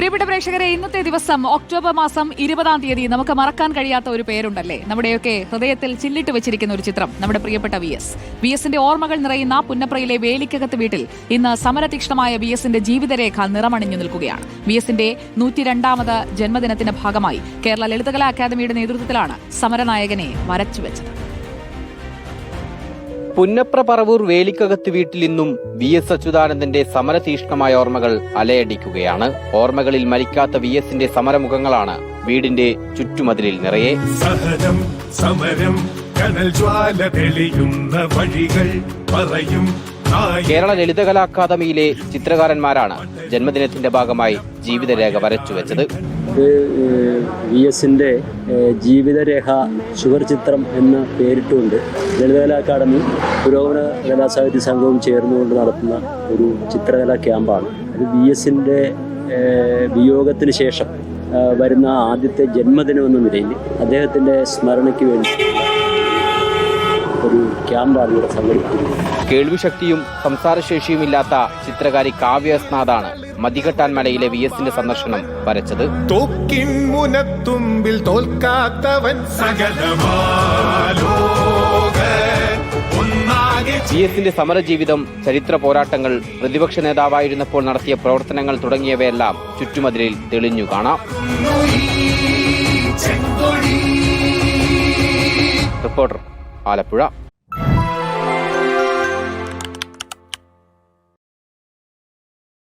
പ്രിയപ്പെട്ട പ്രേക്ഷകരെ ഇന്നത്തെ ദിവസം ഒക്ടോബർ മാസം ഇരുപതാം തീയതി നമുക്ക് മറക്കാൻ കഴിയാത്ത ഒരു പേരുണ്ടല്ലേ? നമ്മുടെയൊക്കെ ഹൃദയത്തിൽ ചില്ലിട്ട് വെച്ചിരിക്കുന്ന ഒരു ചിത്രം. നമ്മുടെ പ്രിയപ്പെട്ട വി എസ് വി എസിന്റെ ഓർമ്മകൾ നിറയുന്ന പുന്നപ്രയിലെ വേലിക്കകത്ത് വീട്ടിൽ ഇന്ന് സമരതീക്ഷണമായ വി എസിന്റെ ജീവിതരേഖ നിറമണിഞ്ഞു നിൽക്കുകയാണ്. വി എസിന്റെ നൂറ്റിരണ്ടാമത് ജന്മദിനത്തിന്റെ ഭാഗമായി കേരള ലളിതകലാ അക്കാദമിയുടെ നേതൃത്വത്തിലാണ് സമരനായകനെ വരച്ചുവെച്ചത്. പുന്നപ്ര പറവൂർ വേലിക്കകത്ത് വീട്ടിൽ നിന്നും വി എസ് അച്യുതാനന്ദന്റെ സമരതീഷ്ണമായ ഓർമ്മകൾ അലയടിക്കുകയാണ്. ഓർമ്മകളിൽ മരിക്കാത്ത വി എസിന്റെ സമരമുഖങ്ങളാണ് വീടിന്റെ ചുറ്റുമതിലിൽ നിറയെ. സഹനം സമരം കനൽ ജ്വാല തെളിയുന്ന വഴികൾ പറയും. കേരള ലളിതകലാ അക്കാദമിയിലെ ചിത്രകാരന്മാരാണ് ജന്മദിനത്തിന്റെ ഭാഗമായി ജീവിതരേഖ വരച്ചു വെച്ചത്. വി എസിന്റെ ജീവിതരേഖ ചുവർ ചിത്രം എന്ന് പേരിട്ടുകൊണ്ട് ലളിതകലാ അക്കാദമി പുരോഗമന കലാസാഹിത്യ സംഘവും ചേർന്നുകൊണ്ട് നടത്തുന്ന ഒരു ചിത്രകലാ ക്യാമ്പാണ്. അത് വി എസിന്റെ വിയോഗത്തിന് ശേഷം വരുന്ന ആദ്യത്തെ ജന്മദിനം എന്ന നിലയിൽ അദ്ദേഹത്തിന്റെ സ്മരണയ്ക്ക് വേണ്ടി ഒരു ഇവിടെ സംഘടിപ്പിക്കുന്നത്. കേൾവിശക്തിയും സംസാരശേഷിയും ഇല്ലാത്ത ചിത്രകാരി കാവ്യസ്നാഥാണ് മതികെട്ടാൻ മലയിലെ വി എസിന്റെ സന്ദർശനം വരച്ചത്. തോക്കിൻ മുനത്തുമ്പിൽ തോൽക്കാത്തവൻ വി എസിന്റെ സമരജീവിതം ചരിത്ര പോരാട്ടങ്ങൾ പ്രതിപക്ഷ നേതാവായിരുന്നപ്പോൾ നടത്തിയ പ്രവർത്തനങ്ങൾ തുടങ്ങിയവയെല്ലാം ചുറ്റുമതിലിൽ തെളിഞ്ഞു കാണാം. റിപ്പോർട്ടർ ആലപ്പുഴ